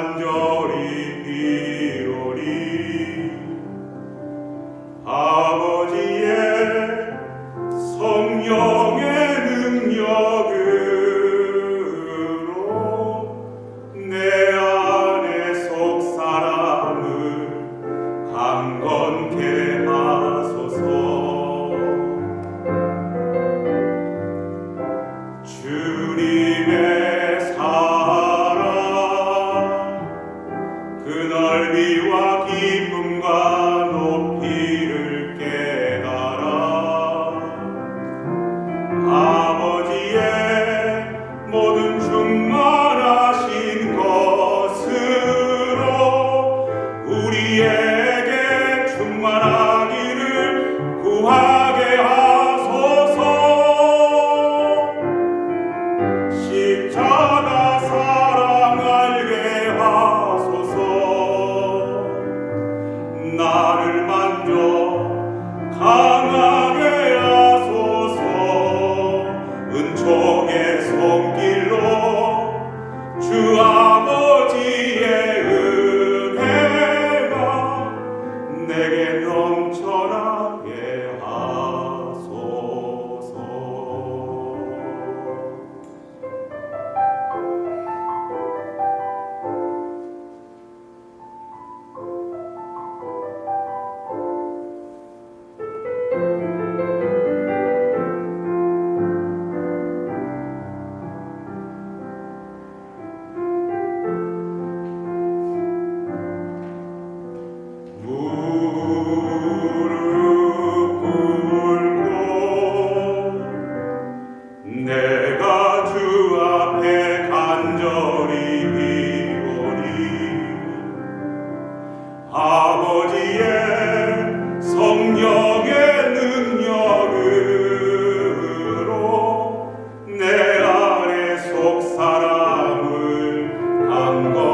간절히 빌오리. 아버지의 성령의 능력으로 내 안에 속 사람을 강건케 하소서. Amen. 영광